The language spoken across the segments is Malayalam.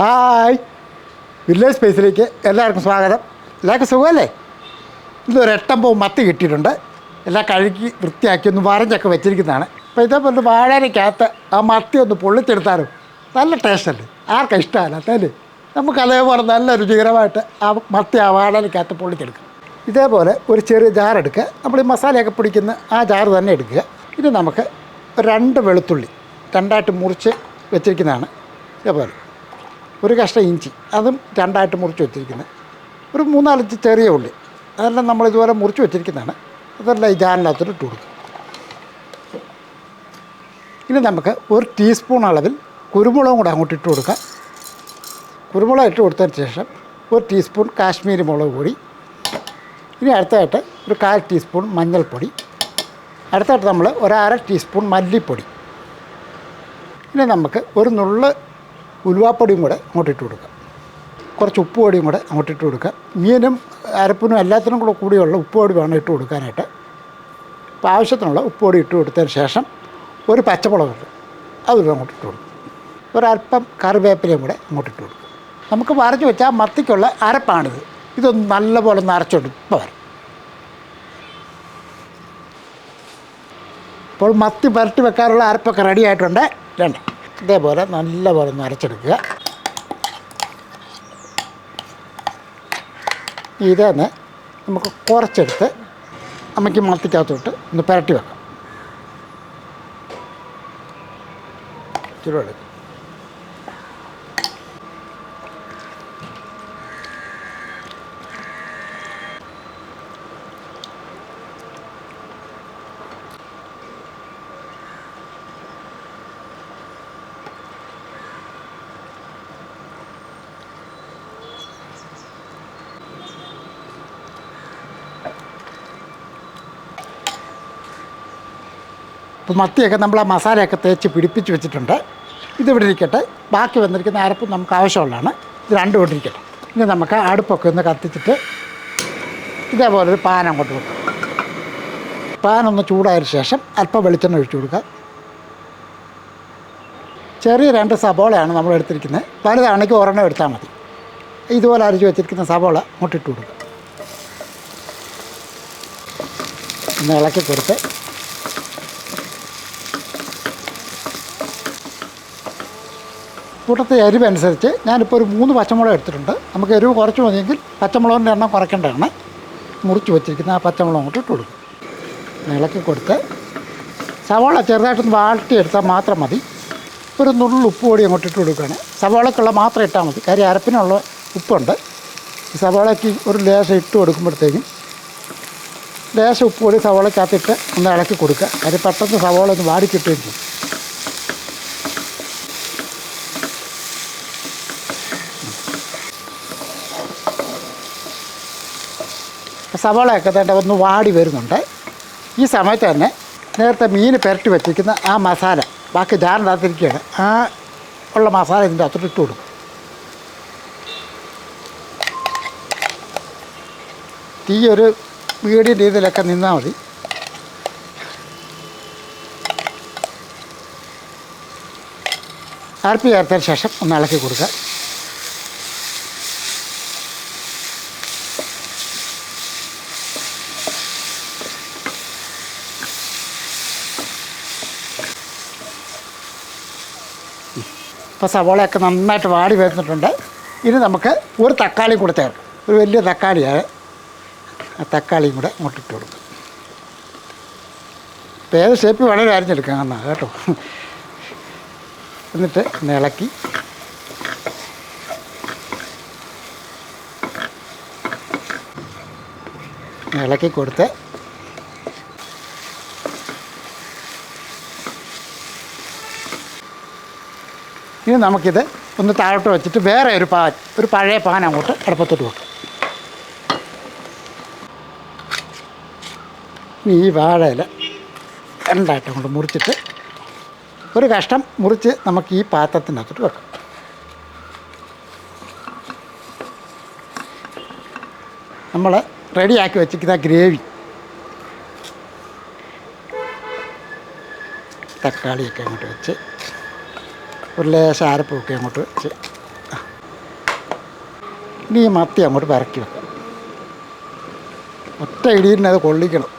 ഹായ്. വില്ലേജ് സ്പേസിലേക്ക് എല്ലാവർക്കും സ്വാഗതം. എല്ലാവർക്കും സുഖമല്ലേ? ഇതൊരു എട്ടമ്പോ മത്തി കിട്ടിയിട്ടുണ്ട്. എല്ലാം കഴുകി വൃത്തിയാക്കി ഒന്ന് വരഞ്ഞൊക്കെ വെച്ചിരിക്കുന്നതാണ്. അപ്പോൾ ഇതേപോലെ വാഴനക്കകത്ത് ആ മത്തി ഒന്ന് പൊള്ളിച്ചെടുത്താലും നല്ല ടേസ്റ്റല്ലേ ആർക്കാ ഇഷ്ടമല്ലാത്തല്ലേ നമുക്ക് അതേപോലെ നല്ല രുചികരമായിട്ട് ആ മത്തി ആ വാഴനക്കകത്ത് പൊള്ളിച്ചെടുക്കാം. ഇതേപോലെ ഒരു ചെറിയ ജാർ എടുക്കുക. നമ്മൾ ഈ മസാലയൊക്കെ പിടിക്കുന്ന ആ ജാർ തന്നെ എടുക്കുക. ഇത് നമുക്ക് രണ്ട് വെളുത്തുള്ളി രണ്ടായിട്ട് മുറിച്ച് വെച്ചിരിക്കുന്നതാണ്. ഇതേപോലെ. ഒരു കഷ്ണം ഇഞ്ചി അതും രണ്ടായിട്ട് മുറിച്ച് വെച്ചിരിക്കുന്നത് ഒരു മൂന്നാലഞ്ച് ചെറിയ ഉള്ളി അതെല്ലാം നമ്മൾ ഇതുപോലെ മുറിച്ച് വെച്ചിരിക്കുന്നതാണ്. അതെല്ലാം ഈ ജാറിനകത്തോട്ട് ഇട്ട് കൊടുക്കും. ഇനി നമുക്ക് ഒരു ടീസ്പൂൺ അളവിൽ കുരുമുളകും കൂടെ അങ്ങോട്ട് ഇട്ട് കൊടുക്കാം. കുരുമുളക് ഇട്ട് കൊടുത്തതിന് ശേഷം ഒരു ടീസ്പൂൺ കാശ്മീരി മുളക് പൊടി ഇനി അടുത്തായിട്ട് ഒരു കാൽ ടീസ്പൂൺ മഞ്ഞൾപ്പൊടി അടുത്തായിട്ട് നമ്മൾ ഒരു അര ടീസ്പൂൺ മല്ലിപ്പൊടി. ഇനി നമുക്ക് ഒരു നുള്ള് ഉലുവാപ്പൊടിയും കൂടെ അങ്ങോട്ട് ഇട്ട് കൊടുക്കുക കുറച്ച് ഉപ്പ് പൊടിയും കൂടെ അങ്ങോട്ട് ഇട്ട് കൊടുക്കുക മീനും അരപ്പിനും എല്ലാത്തിനും കൂടെ കൂടിയുള്ള ഉപ്പ് പൊടി വേണം ഇട്ട് കൊടുക്കാനായിട്ട്. അപ്പോൾ ആവശ്യത്തിനുള്ള ഉപ്പ് പൊടി ഇട്ട് കൊടുത്തതിന് ശേഷം ഒരു പച്ചമുളകുണ്ട് അതും അങ്ങോട്ട് ഇട്ട് കൊടുക്കും. ഒരല്പം കറിവേപ്പിലയും കൂടെ അങ്ങോട്ട് ഇട്ട് കൊടുക്കും. നമുക്ക് വരച്ച് വെച്ചാൽ മത്തിക്കുള്ള അരപ്പാണിത്. ഇതൊന്ന് നല്ലപോലെ ഒന്ന് അരച്ചോണ്ട് ഇപ്പോൾ വരും. ഇപ്പോൾ മത്തി പരട്ടി വെക്കാനുള്ള അരപ്പൊക്കെ റെഡി ആയിട്ടുണ്ട്. രണ്ട്. ഇതേപോലെ നല്ലപോലെ ഒന്ന് അരച്ചെടുക്കുക. തന്നെ നമുക്ക് കുറച്ചെടുത്ത് അമ്മയ്ക്ക് മത്തിക്കകത്തോട്ട് ഒന്ന് പുരട്ടി വെക്കാം. ഇച്ചിരി ഇപ്പോൾ മത്തിയൊക്കെ നമ്മൾ ആ മസാലയൊക്കെ തേച്ച് പിടിപ്പിച്ച് വെച്ചിട്ടുണ്ട്. ഇതിവിടെ ഇരിക്കട്ടെ. ബാക്കി വന്നിരിക്കുന്ന അരപ്പ് നമുക്ക് ആവശ്യമുള്ളതാണ്. ഇത് രണ്ടും ഇരിക്കട്ടെ. ഇനി നമുക്ക് അടുപ്പൊക്കെ ഒന്ന് കത്തിച്ചിട്ട് ഇതേപോലെ ഒരു പാൻ അങ്ങോട്ട് വെക്കും. പാൻ ഒന്ന് ചൂടായ ശേഷം അല്പം വെളിച്ചെണ്ണ ഒഴിച്ചു കൊടുക്കുക ചെറിയ രണ്ട് സബോളയാണ് നമ്മൾ എടുത്തിരിക്കുന്നത്. വലുതാണെങ്കിൽ ഒരെണ്ണം എടുത്താൽ മതി. ഇതുപോലെ അരിച്ച് വെച്ചിരിക്കുന്ന സബോള അങ്ങോട്ടിട്ട് കൊടുക്കുക ഒന്ന് ഇളക്കി കൊടുത്ത് കൂട്ടത്തെ എരിവ് അനുസരിച്ച് ഞാനിപ്പോൾ ഒരു മൂന്ന് പച്ചമുളക് എടുത്തിട്ടുണ്ട്. നമുക്ക് എരിവ് കുറച്ച് മതിയെങ്കിൽ പച്ചമുളകിന്റെ എണ്ണം കുറയ്ക്കേണ്ടതാണ്. മുറിച്ച് വെച്ചിരിക്കുന്ന ആ പച്ചമുളക് അങ്ങോട്ട് ഇട്ട് കൊടുക്കും. ഇളക്കി കൊടുത്ത് സവാള ചെറുതായിട്ടൊന്ന് വാട്ടി എടുത്താൽ മാത്രം മതി. ഒരു നുള്ളു ഉപ്പ് കൂടി അങ്ങോട്ട് ഇട്ട് കൊടുക്കുകയാണ്. സവാളക്കുള്ള മാത്രം ഇട്ടാൽ മതി. കാര്യം അരപ്പിനുള്ള ഉപ്പുണ്ട്. സവാളയ്ക്ക് ഒരു ലേശം ഇട്ട് കൊടുക്കുമ്പോഴത്തേക്കും ലേശം ഉപ്പ് പൊടി സവാളക്കകത്തിട്ട് ഒന്ന് ഇളക്കി കൊടുക്കുക. കാര്യം പെട്ടെന്ന് സവാള ഒന്ന് വാടി കിട്ടുകയും ചെയ്യും. സവാളയൊക്കെ തന്നെ ഒന്ന് വാടി വരുന്നുണ്ട്. ഈ സമയത്ത് തന്നെ നേരത്തെ മീൻ പുരട്ടി വെച്ചിരിക്കുന്ന ആ മസാല ബാക്കി ജാറിനകത്തിരിക്കുകയാണ്. ആ ഉള്ള മസാല ഇതിന്റെ അകത്തോട്ട് ഇട്ട് കൊടുക്കും. തീ ഒരു മീഡിയം രീതിയിലൊക്കെ നിന്നാൽ മതി. അരപ്പി ചേർത്തതിന് ശേഷം ഒന്ന് ഇളക്കി കൊടുക്കുക. ഇപ്പോൾ സവോളയൊക്കെ നന്നായിട്ട് വാടി വരുന്നിട്ടുണ്ട്. ഇനി നമുക്ക് ഒരു തക്കാളി കൂടെ ചേർക്കാം. ഒരു വലിയ തക്കാളിയാണ്. ആ തക്കാളിയും കൂടെ അങ്ങോട്ട് ഇട്ട് കൊടുക്കും. ഇപ്പോൾ ഏത് ഷേപ്പ് വേണമെങ്കിലും അരിഞ്ഞെടുക്കാം. എന്നാൽ കേട്ടോ. എന്നിട്ട് ഇളക്കി. ഇളക്കി കൊടുത്ത് ഇനി നമുക്കിത് ഒന്ന് താഴോട്ട് വെച്ചിട്ട് വേറെ ഒരു പാൻ ഒരു പഴയ പാൻ അങ്ങോട്ട് അടുപ്പത്തോട്ട് വെക്കും. ഈ വാഴയില രണ്ടായിട്ട് അങ്ങോട്ട് മുറിച്ചിട്ട് ഒരു കഷ്ണം മുറിച്ച് നമുക്ക് ഈ പാത്രത്തിനകത്തോട്ട് വെക്കാം. നമ്മൾ റെഡിയാക്കി വെച്ചിരിക്കുന്ന ഗ്രേവി. തക്കാളിയൊക്കെ അങ്ങോട്ട് വെച്ച് ഒരു ലേശം ആരപ്പൊക്കെ അങ്ങോട്ട് വെച്ച് ഇനി ഈ മത്തി അങ്ങോട്ട് പരക്കി വെക്കാം. ഒറ്റ ഇടിയിനെ കൊള്ളിക്കണം.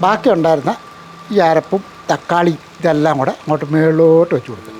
ബാക്കി ഉണ്ടായിരുന്ന ഈ അരപ്പും തക്കാളി ഇതെല്ലാം കൂടെ അങ്ങോട്ട് മുകളിലോട്ട് വെച്ച് കൊടുക്കും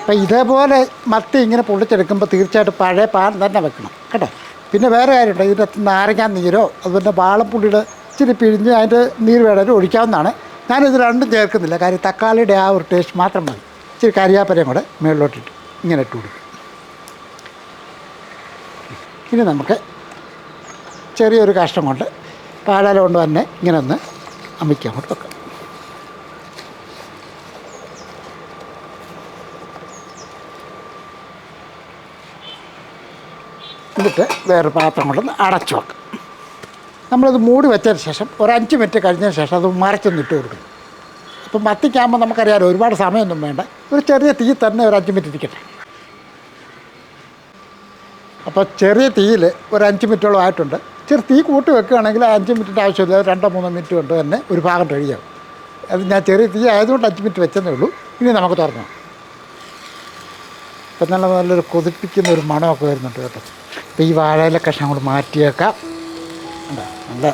അപ്പം ഇതേപോലെ മത്തി ഇങ്ങനെ പൊള്ളിച്ചെടുക്കുമ്പോൾ തീർച്ചയായിട്ടും പഴയ പാൻ തന്നെ വെക്കണം കേട്ടോ? പിന്നെ വേറെ കാര്യമുണ്ട്. ഇതിന്റെ നാരങ്ങാ നീരോ അതുപോലെ വാളപ്പുള്ളിയുടെ ഇച്ചിരി പിഴിഞ്ഞ് അതിന്റെ നീര് വേണമെങ്കിൽ ഒഴിക്കാവുന്നതാണ്. ഞാനിത് രണ്ടും ചേർക്കുന്നില്ല. കാര്യം തക്കാളിയുടെ ആ ഒരു ടേസ്റ്റ് മാത്രം മതി. ഇച്ചിരി കരിയാപ്പരയും കൂടെ മുകളിലോട്ടിട്ട് ഇങ്ങനെ ഇട്ട് കൊടുക്കും. ഇനി നമുക്ക് ചെറിയൊരു കഷ്ണം കൊണ്ട് പാലാല കൊണ്ട് തന്നെ ഇങ്ങനെ ഒന്ന് അമ്മിക്കാൻ കൊണ്ട് വെക്കാം. എന്നിട്ട് വേറെ പാത്രം കൊണ്ടൊന്ന് അടച്ചു വെക്കാം. നമ്മളത് മൂടി വെച്ചതിന് ശേഷം ഒരു അഞ്ച് മിനിറ്റ് കഴിഞ്ഞതിന് ശേഷം അത് മറച്ചൊന്ന് ഇട്ട് കൊടുക്കും അപ്പം മത്തിക്കാകുമ്പോൾ നമുക്കറിയാമല്ലോ ഒരുപാട് സമയമൊന്നും വേണ്ട. ഒരു ചെറിയ തീ തന്നെ ഒരു അഞ്ച് മിനിറ്റ് ഇരിക്കട്ടെ. അപ്പോൾ ചെറിയ തീയിൽ ഒരു അഞ്ച് മിനിറ്റോളം ആയിട്ടുണ്ട്. ചെറിയ തീ കൂട്ടി വെക്കുകയാണെങ്കിൽ അഞ്ച് മിനിറ്റിന്റെ ആവശ്യമില്ല. രണ്ടോ മൂന്നോ മിനിറ്റ് കൊണ്ട് തന്നെ ഒരു ഭാഗം കഴിയാവും അത് ഞാൻ ചെറിയ തീ ആയതുകൊണ്ട് അഞ്ച് മിനിറ്റ് വെച്ചതേ ഉള്ളൂ. ഇനി നമുക്ക് തുറന്നു അപ്പം നല്ല നല്ലൊരു കൊതിപ്പിക്കുന്ന ഒരു മണമൊക്കെ വരുന്നുണ്ട് കേട്ടോ. അപ്പോൾ ഈ വാഴയില കഷ്ണം കൂടെ മാറ്റിയേക്കാം? നല്ല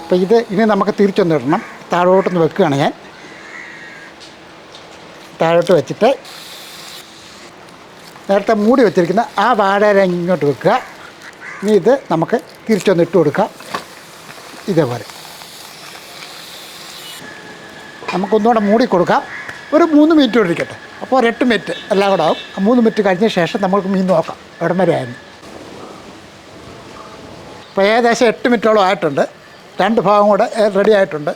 അപ്പോൾ ഇത് ഇനി നമുക്ക് തിരിച്ചൊന്ന് ഇടണം. താഴോട്ടൊന്ന് വെക്കുകയാണ് ഞാൻ. താഴോട്ട് വെച്ചിട്ട് നേരത്തെ മൂടി വെച്ചിരിക്കുന്ന ആ വാഴയില ഇങ്ങോട്ട് വെക്കുക. ഇനി ഇത് നമുക്ക് തിരിച്ചൊന്ന് ഇട്ട് കൊടുക്കാം. ഇതേപോലെ. നമുക്കൊന്നുകൂടെ മൂടി കൊടുക്കാം. ഒരു മൂന്ന് മിനിറ്റ് കൂടെ ഇരിക്കട്ടെ. അപ്പോൾ ഒരു എട്ട് മിനിറ്റ് എല്ലാം കൂടെ ആവും. മൂന്ന് മിനിറ്റ് കഴിഞ്ഞ ശേഷം നമുക്ക് മീൻ നോക്കാം എവിടം വരെ ആയിരുന്നു ഇപ്പോൾ ഏകദേശം എട്ട് മിനിറ്റോളം ആയിട്ടുണ്ട്. രണ്ട് ഭാഗം കൂടെ റെഡി ആയിട്ടുണ്ട്.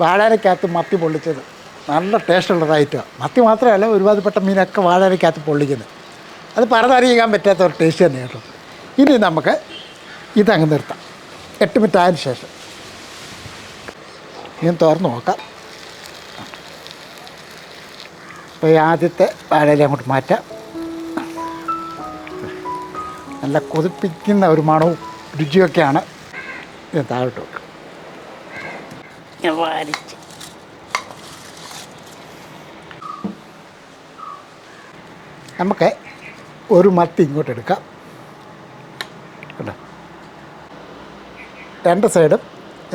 വാഴയിലക്കകത്ത് മത്തി പൊള്ളിച്ചത്. നല്ല ടേസ്റ്റുള്ള ഐറ്റമാണ് മത്തി മാത്രമല്ല ഒരുപാടുപ്പെട്ട മീനൊക്കെ വാഴയിലക്കകത്ത് പൊള്ളിക്കുന്നത്. അത് പറഞ്ഞറിയിക്കാൻ പറ്റാത്ത ഒരു ടേസ്റ്റ് തന്നെ കേട്ടോ. ഇനി നമുക്ക് ഇതങ്ങ് നിർത്താം. എട്ട് മിനിറ്റ് ആയതിനു ശേഷം. ഇനി തുറന്ന് നോക്കാം. അപ്പോൾ ഈ ആദ്യത്തെ വാഴയില അങ്ങോട്ട് മാറ്റാം. നല്ല കൊതിപ്പിക്കുന്ന ഒരു മണവും രുചിയൊക്കെയാണ് ഇത് താഴോട്ട് വെക്കുക. വാരിച്ച്. നമുക്ക് ഒരു മത്തി ഇങ്ങോട്ട് എടുക്കാം. കേട്ടോ രണ്ട് സൈഡും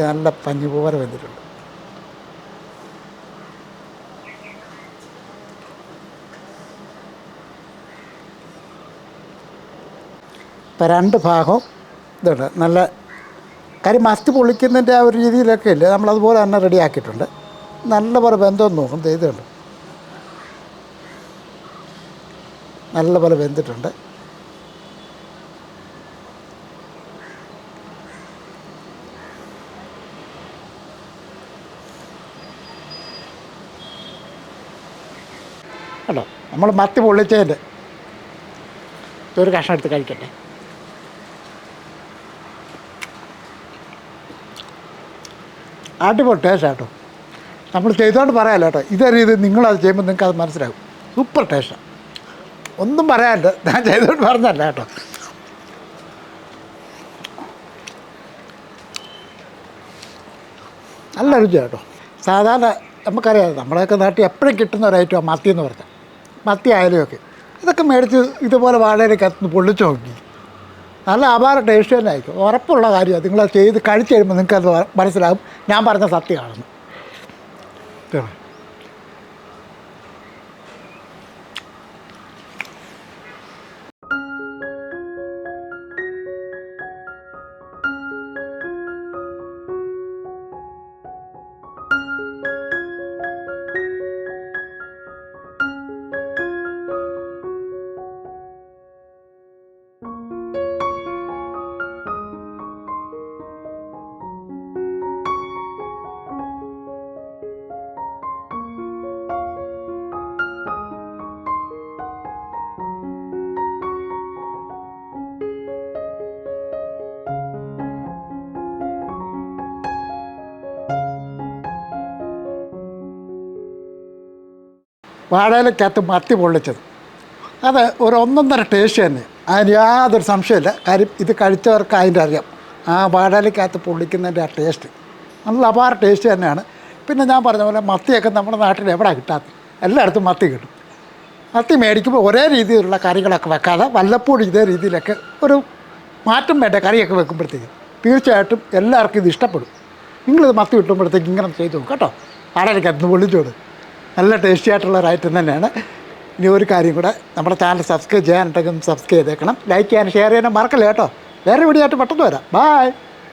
നല്ല പഞ്ഞി പോലെ വെന്തിട്ടുണ്ട്. ഇപ്പം രണ്ട് ഭാഗവും ഇതുണ്ട്. നല്ല കാര്യം മസ്റ്റ് പൊളിക്കുന്നതിന്റെ ആ ഒരു രീതിയിലൊക്കെ ഇല്ലേ? നമ്മളതുപോലെ തന്നെ റെഡി ആക്കിയിട്ടുണ്ട്. നല്ല പോലെ ബന്ധം നോക്കും. ഇതുണ്ട് നല്ല പോലെ വെന്തിട്ടുണ്ട്. കേട്ടോ നമ്മൾ മത്തി പൊള്ളിച്ചതിന്റെ ഒരു കഷ്ണം എടുത്ത് കഴിക്കട്ടെ. അടിപൊളി ടേസ്റ്റ് നമ്മൾ ചെയ്തുകൊണ്ട് പറയാമല്ലോ കേട്ടോ. ഇതേ രീതി നിങ്ങളത് ചെയ്യുമ്പോൾ നിങ്ങൾക്ക് അത് മനസ്സിലാകും സൂപ്പർ ടേസ്റ്റാണ് ഒന്നും പറയാനില്ല. ഞാൻ ചെയ്തുകൊണ്ട് പറഞ്ഞല്ല കേട്ടോ. നല്ല രുചി കേട്ടോ. സാധാരണ നമുക്കറിയാം നമ്മളെയൊക്കെ നാട്ടിൽ എപ്പോഴും കിട്ടുന്ന ഒരു ഐറ്റമാണ് മത്തി എന്ന് പറഞ്ഞാൽ. മത്തി ആയാലുമൊക്കെ ഇതൊക്കെ മേടിച്ച് ഇതുപോലെ വാഴയിലേക്ക് പൊള്ളിച്ച് നോക്കി. നല്ല അപാര ടേസ്റ്റ് തന്നെ ആയിരിക്കും ഉറപ്പുള്ള കാര്യമാണ് നിങ്ങൾ ചെയ്ത് കഴിച്ച് കഴിയുമ്പോൾ നിങ്ങൾക്കത് മനസ്സിലാകും. ഞാൻ പറഞ്ഞ സത്യമാണെന്ന്. തീർന്നു വാഴയിലക്കകത്ത് മത്തി പൊള്ളിച്ചത്. അത് ഒരു ഒന്നൊന്നര ടേസ്റ്റ് തന്നെ. അതിന് യാതൊരു സംശയമില്ല കാര്യം ഇത് കഴിച്ചവർക്ക് അതിന്റെ അറിയാം. ആ വാഴയിലക്കകത്ത് പൊള്ളിക്കുന്നതിന്റെ ആ ടേസ്റ്റ് നല്ല അപാര ടേസ്റ്റ് തന്നെയാണ്. പിന്നെ ഞാൻ പറഞ്ഞ പോലെ മത്തിയൊക്കെ നമ്മുടെ നാട്ടിൽ എവിടെ കിട്ടാത്ത എല്ലായിടത്തും മത്തി കിട്ടും. മത്തി മേടിക്കുമ്പോൾ ഒരേ രീതിയിലുള്ള കറികളൊക്കെ വെക്കാതെ വല്ലപ്പോഴും ഇതേ രീതിയിലൊക്കെ ഒരു മാറ്റം വേണ്ട കറിയൊക്കെ വെക്കുമ്പോഴത്തേക്ക്. തീർച്ചയായിട്ടും എല്ലാവർക്കും ഇത് ഇഷ്ടപ്പെടും. നിങ്ങളിത് മത്തി കിട്ടുമ്പോഴത്തേക്ക് ഇങ്ങനെ ചെയ്തു കേട്ടോ. വാടകയ്ക്കകത്ത് പൊള്ളിച്ചോട്. നല്ല ടേസ്റ്റി ആയിട്ടുള്ള ഒരു ഐറ്റം തന്നെയാണ്. ഇനി ഒരു കാര്യം കൂടെ നമ്മുടെ ചാനൽ സബ്സ്ക്രൈബ് ചെയ്യാനുണ്ടെങ്കിൽ സബ്സ്ക്രൈബ് ചെയ്തേക്കണം. ലൈക്ക് ചെയ്യാനും ഷെയർ ചെയ്യാനും മറക്കല്ലേ കേട്ടോ? വേറെ വീഡിയോ ആയിട്ട് പെട്ടെന്ന് വരാം. ബായ്